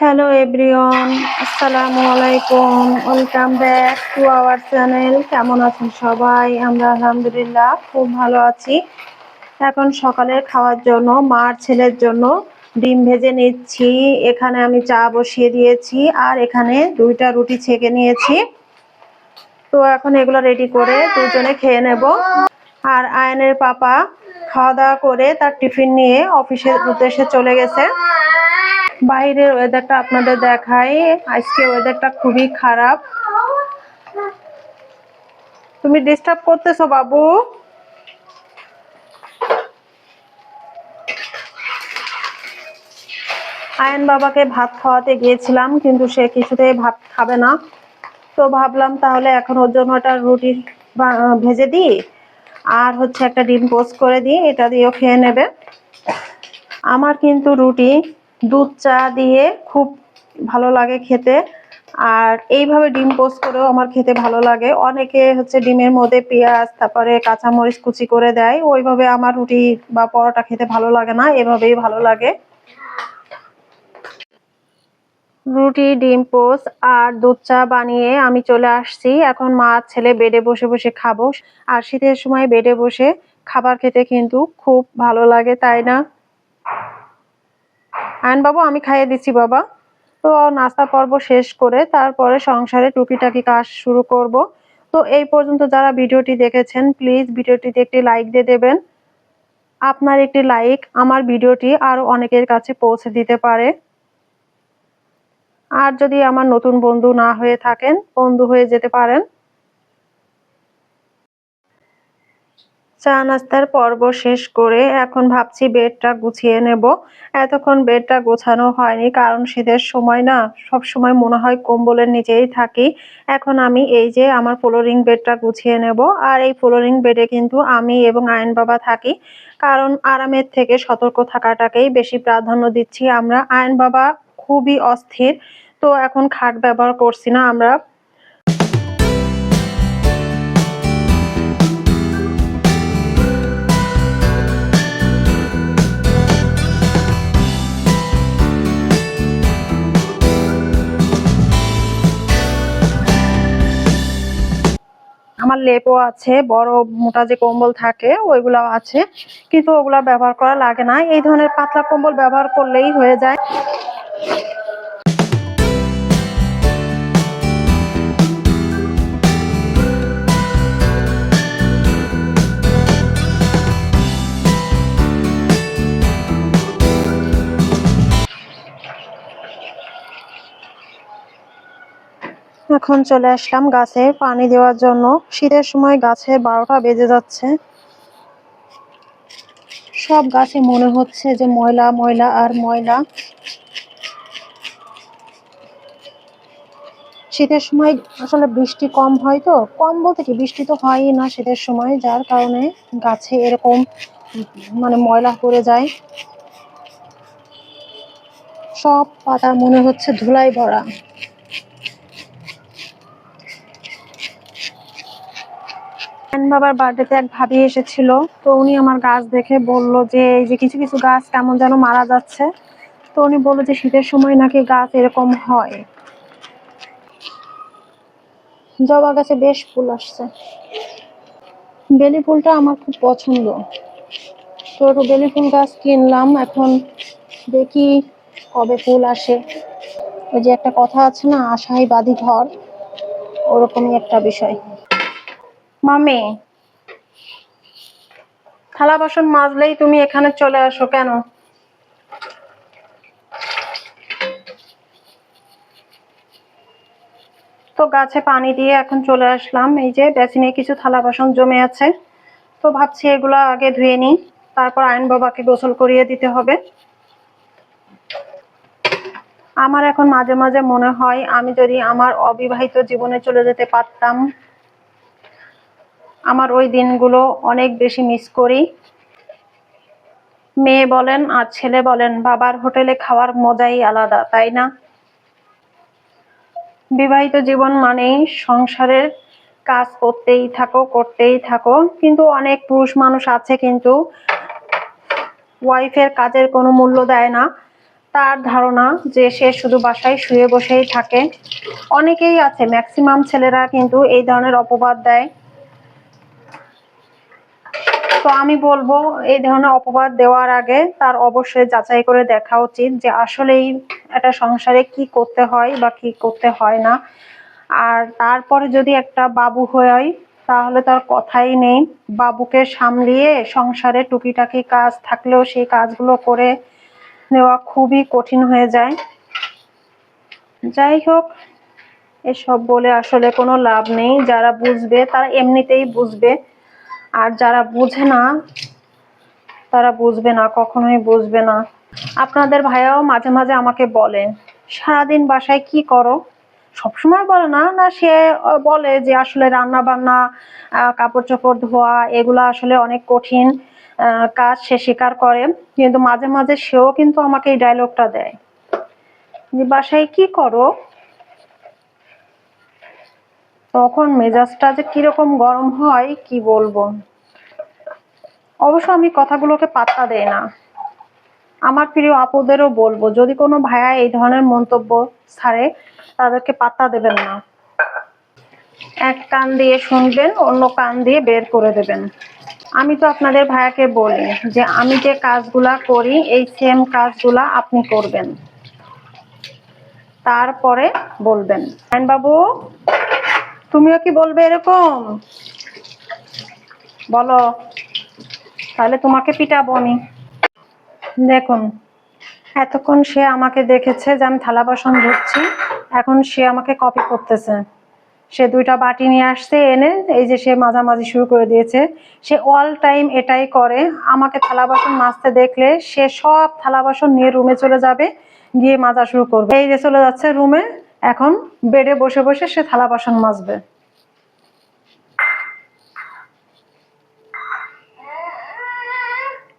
Hello everyone আসসালামু আলাইকুম welcome back to our channel কেমন আছেন সবাই? আমরা আলহামদুলিল্লাহ খুব ভালো আছি। এখন সকালের খাওয়ার জন্য, মার ছেলের জন্য ডিম ভেজে নিচ্ছি। এখানে আমি চা বসিয়ে দিয়েছি আর এখানে দুইটা রুটি ছেঁকে নিয়েছি। তো এখন এগুলো রেডি করে দুজনে খেয়ে নেব। আর আয়নের পাপা খাওয়া দাওয়া করে তার টিফিন নিয়ে অফিসের উদ্দেশ্যে চলে গেছে। বাইরের ওয়েদারটা আপনাদের দেখাই। আজকে ওয়েদারটা খুবই খারাপ। তুমি ডিস্টার্ব করতেছো বাবু? আয়ন বাবাকে ভাত খাওয়াতে গিয়েছিলাম, কিন্তু সে কিছুতেই ভাত খাবে না। তো ভাবলাম তাহলে এখন ওর জন্য একটা রুটি ভেজে দিই, আর হচ্ছে একটা ডিম পোস্ট করে দিই, এটা দিয়েও খেয়ে নেবে। আমার কিন্তু রুটি দুধ চা দিয়ে খুব ভালো লাগে খেতে। আর এইভাবে ডিম পোস্ট করেও আমার খেতে ভালো লাগে। অনেকে হচ্ছে ডিমের মধ্যে পেঁয়াজ, তারপরে কাঁচামরিচ কুচি করে দেয়। ওইভাবে আমার রুটি বা পরোটা খেতে ভালো লাগে না, এভাবেই ভালো লাগে। রুটি, ডিম পোস্ট আর দুধ চা বানিয়ে আমি চলে আসছি। এখন মা ছেলে বেডে বসে বসে খাব। আর শীতের সময় বেডে বসে খাবার খেতে কিন্তু খুব ভালো লাগে, তাই না? আয়ন বাবু, আমি খাইয়ে দিচ্ছি বাবা। তো নাস্তা পর্ব শেষ করে তারপরে সংসারে টুকিটাকি কাজ শুরু করব। তো এই পর্যন্ত যারা ভিডিওটি দেখেছেন প্লিজ ভিডিওটিতে একটি লাইক দিয়ে দেবেন। আপনার একটি লাইক আমার ভিডিওটি আরও অনেকের কাছে পৌঁছে দিতে পারে। আর যদি আমার নতুন বন্ধু না হয়ে থাকেন, বন্ধু হয়ে যেতে পারেন চা নাস্তার পর্ব শেষ করে এখন ভাবছি বেডটা গুছিয়ে নেব। এতক্ষণ বেডটা গোছানো হয়নি, কারণ শীতের সময় না সব সময় মনে হয় কম্বলের নিচেই থাকি। এখন আমি এই যে আমার ফ্লোরিং বেডটা গুছিয়ে নেব, আর এই ফ্লোরিং বেডে কিন্তু আমি এবং আয়ন বাবা থাকি, কারণ আরামের থেকে সতর্ক থাকাটাকেই বেশি প্রাধান্য দিচ্ছি আমরা। আয়ন বাবা খুবই অস্থির, তো এখন খাট ব্যবহার করছি না আমরা। আমার লেপও আছে, বড় মোটা যে কম্বল থাকে, ওইগুলাও আছে। কিন্তু ওগুলা ব্যবহার করা লাগে না। এই ধরনের পাতলা কম্বল ব্যবহার করলেই হয়ে যায়। এখন চলে আসলাম গাছে পানি দেওয়ার জন্য। শীতের সময় গাছে বারোটা বেজে যাচ্ছে। সব গাছে মনে হচ্ছে যে ময়লা ময়লা আর ময়লা। শীতের সময় আসলে বৃষ্টি কম হয় তো। কম বলতে কি, বৃষ্টি তো হয়ই না শীতের সময়, যার কারণে গাছে এরকম মানে ময়লা পড়ে যায়। সব পাতা মনে হচ্ছে ধুলাই ভরা। বাবার বার্থডেতে এক ভাবি এসেছিল। তো উনি আমার গাছ দেখে বলল যে, এই যে কিছু কিছু গাছ কেমন যেন মারা যাচ্ছে। তো উনি বলল যে, শীতের সময় নাকি গাছ এরকম হয়। জবা গাছে বেশ ফুল আসছে। বেলি ফুলটা আমার খুব পছন্দ। তো বেলি ফুল গাছ কিনলাম। এখন দেখি কবে ফুল আসে। ওই যে একটা কথা আছে না, আশাই বাদি ঘর ওরকমই একটা বিষয়। মামি, থালা বাসন মাজলেই তুমি এখানে চলে আসো কেন? তো গাছে পানি দিয়ে এখন চলে আসলাম। এই যে বেসিনে কিছু থালা বাসন জমে আছে। তো ভাবছি এগুলো আগে ধুয়ে নিই, তারপর আয়ন বাবাকে গোসল করিয়ে দিতে হবে। আমার এখন মাঝে মাঝে মনে হয় আমি যদি আমার অবিবাহিত জীবনে চলে যেতে পারতাম আমার ওই দিনগুলো অনেক বেশি মিস করি। মেয়ে বলেন আর ছেলে বলেন, বাবার হোটেলে খাওয়ার মজাই আলাদা, তাই না? বিবাহিত জীবন মানেই সংসারের কাজ করতেই থাকো করতেই থাকো। কিন্তু অনেক পুরুষ মানুষ আছে কিন্তু ওয়াইফের কাজের কোনো মূল্য দেয় না। তার ধারণা যে সে শুধু বাসায় শুয়ে বসেই থাকে। অনেকেই আছে ম্যাক্সিমাম ছেলেরা কিন্তু এই ধরনের অপবাদ দেয়। তো আমি বলব, এই ধরনের অপবাদ দেওয়ার আগে তার অবশ্যই যাচাই করে দেখা উচিত যে আসলেই একটা সংসারে কি করতে হয় বা কি করতে হয় না। আর তারপরে যদি একটা বাবু হয়, তাহলে তার কথাই নেই। বাবুকে সামলিয়ে সংসারে টুকিটাকি কাজ থাকলেও সেই কাজগুলো করে নেওয়া খুবই কঠিন হয়ে যায়। যাই হোক, এসব বলে আসলে কোনো লাভ নেই। যারা বুঝবে, তারা এমনিতেই বুঝবে। আর যারা বুঝে না, তারা বুঝবে না, কখনোই বুঝবে না। আপনাদের ভাইয়াও মাঝে মাঝে আমাকে বলে, সারাদিন বাসায় কি করো? সবসময় বলে না না, সে বলে যে আসলে রান্না বান্না কাপড় চোপড় ধোয়া, এগুলো আসলে অনেক কঠিন কাজ সে স্বীকার করে। কিন্তু মাঝে মাঝে সেও কিন্তু আমাকে এই ডায়লগটা দেয়। যে, বাসায় কি করো? তখন মেজাজটা যে কীরকম গরম হয়, কি বলব? অবশ্য আমি কথাগুলোকে পাত্তা দেই না। আমার প্রিয় আপুদেরও বলব, যদি কোনো ভাইয়া এই ধরনের মন্তব্য ছাড়ে, তাদেরকে পাত্তা দেবেন না। এক কান দিয়ে শুনবেন, অন্য কান দিয়ে বের করে দেবেন। আমি তো আপনাদের ভাইয়াকে বলি যে, আমি যে কাজগুলা করি, এই সেম কাজগুলা আপনি করবেন। তারপরে বলবেন। বাবু তুমিও কি বলবে এরকম? বলো। তাহলে তোমাকে পিটাবো আমি। দেখুন, এতক্ষণ সে আমাকে দেখেছে যে আমি থালা বাসন ধুচ্ছি, এখন সে আমাকে কপি করতেছে। সে দুইটা বাটি নিয়ে আসছে, এনে এই যে সে মাঝামাঝি শুরু করে দিয়েছে, সে অল টাইম এটাই করে। আমাকে থালা বাসন মাজতে দেখলে সে সব থালা বাসন নিয়ে রুমে চলে যাবে, গিয়ে মাজা শুরু করবে। এই যে চলে যাচ্ছে রুমে এখন বেডে বসে বসে সে থালা বাসন মাজবে।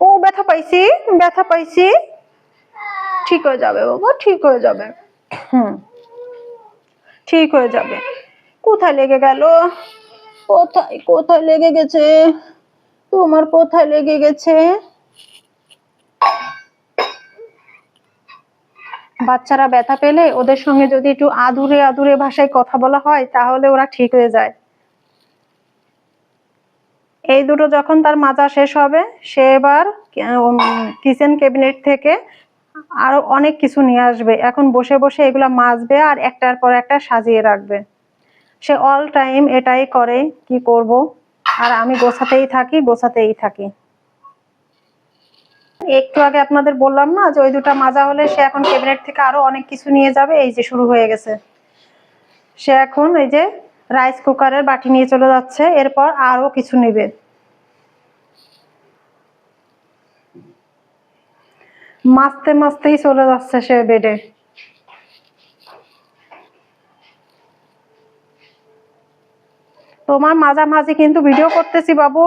ও, ব্যথা পাইছি ব্যথা পাইছি। ঠিক হয়ে যাবে বাবা, ঠিক হয়ে যাবে। হুম, ঠিক হয়ে যাবে। কোথায় লেগে গেল? কোথায় কোথায় লেগে গেছে? তোমার কোথায় লেগে গেছে? বাচ্চারা ব্যথা পেলে ওদের সঙ্গে যদি একটু আদুরে আদুরে ভাষায় কথা বলা হয়, তাহলে ওরা ঠিক হয়ে যায়। এই দুটো যখন তার মাজা শেষ হবে, সে এবার কিচেন ক্যাবিনেট থেকে আরও অনেক কিছু নিয়ে আসবে। এখন বসে বসে এগুলা মাজবে আর একটার পর একটা সাজিয়ে রাখবে। সে অল টাইম এটাই করে, কি করব? আর আমি গোছাতেই থাকি গোছাতেই থাকি। একটু আগে আপনাদের বললাম না যে ওই দুটা মাজা হলে সে এখন ক্যাবিনেট থেকে আরও অনেক কিছু নিয়ে যাবে, এই যে শুরু হয়ে গেছে। সে এখন এই যে রাইস কুকারের বাটি নিয়ে চলে যাচ্ছে, এরপর আরও কিছু নেবে। মাছতে মাছতেই চলে যাচ্ছে সে বেডে তোমার মাঝামাঝি কিন্তু ভিডিও করতেছি বাবু,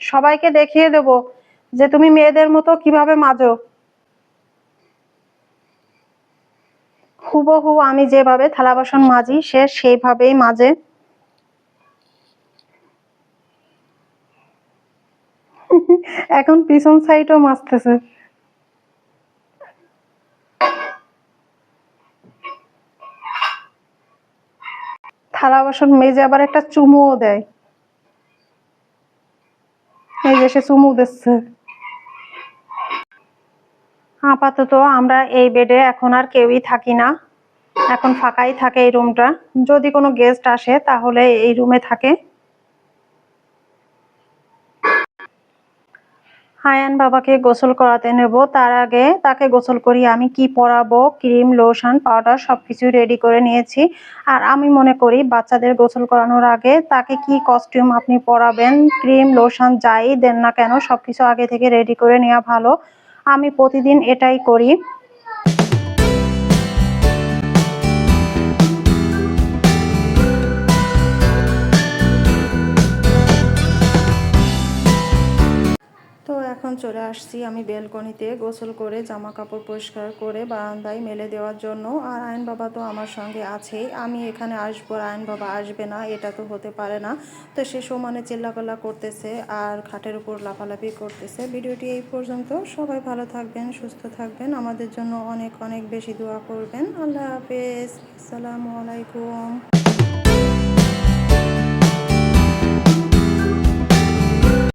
সবাইকে দেখিয়ে দেব। যে তুমি মেয়েদের মতো কীভাবে মাজো? হুবহু আমি যেভাবে থালা বাসন মাজি, সে সেইভাবেই মাজে। এখন পিছন সাইডও মাজতেছে। থালা বাসন মেজে আবার একটা চুমুও দেয়। এই যে সে চুমু দিচ্ছে। আপাতত আমরা এই বেডে এখন আর কেউই থাকি না। এখন ফাঁকাই থাকে এই রুমটা। যদি কোনো গেস্ট আসে, তাহলে এই রুমে থাকে। হায়ান বাবাকে গোসল করাতে নেব। তার আগে তাকে গোসল করি আমি কি পরাবো? ক্রিম, লোশন, পাউডার, সবকিছু রেডি করে নিয়েছি। আর আমি মনে করি বাচ্চাদের গোসল করানোর আগে তাকে কি কস্টিউম আপনি পরাবেন? ক্রিম, লোশন যাই দেন না কেন, সবকিছু আগে থেকে রেডি করে নেওয়া ভালো। আমি প্রতিদিন এটাই করি। চলে আসছি আমি বেলকনিতে গোসল করে জামা কাপড় পরিষ্কার করে, বারান্দায় মেলে দেওয়ার জন্য। আর আয়ন বাবা তো আমার সঙ্গে আছেই। আমি এখানে আসব আয়ন বাবা আসবে না, এটা তো হতে পারে না। তো সে সমানে চিল্লাপাল্লা করতেছে আর খাটের উপর লাফালাফি করতেছে। ভিডিওটি এই পর্যন্ত। সবাই ভালো থাকবেন, সুস্থ থাকবেন। আমাদের জন্য অনেক অনেক বেশি দোয়া করবেন। আল্লাহ হাফেজ। আসসালামু আলাইকুম।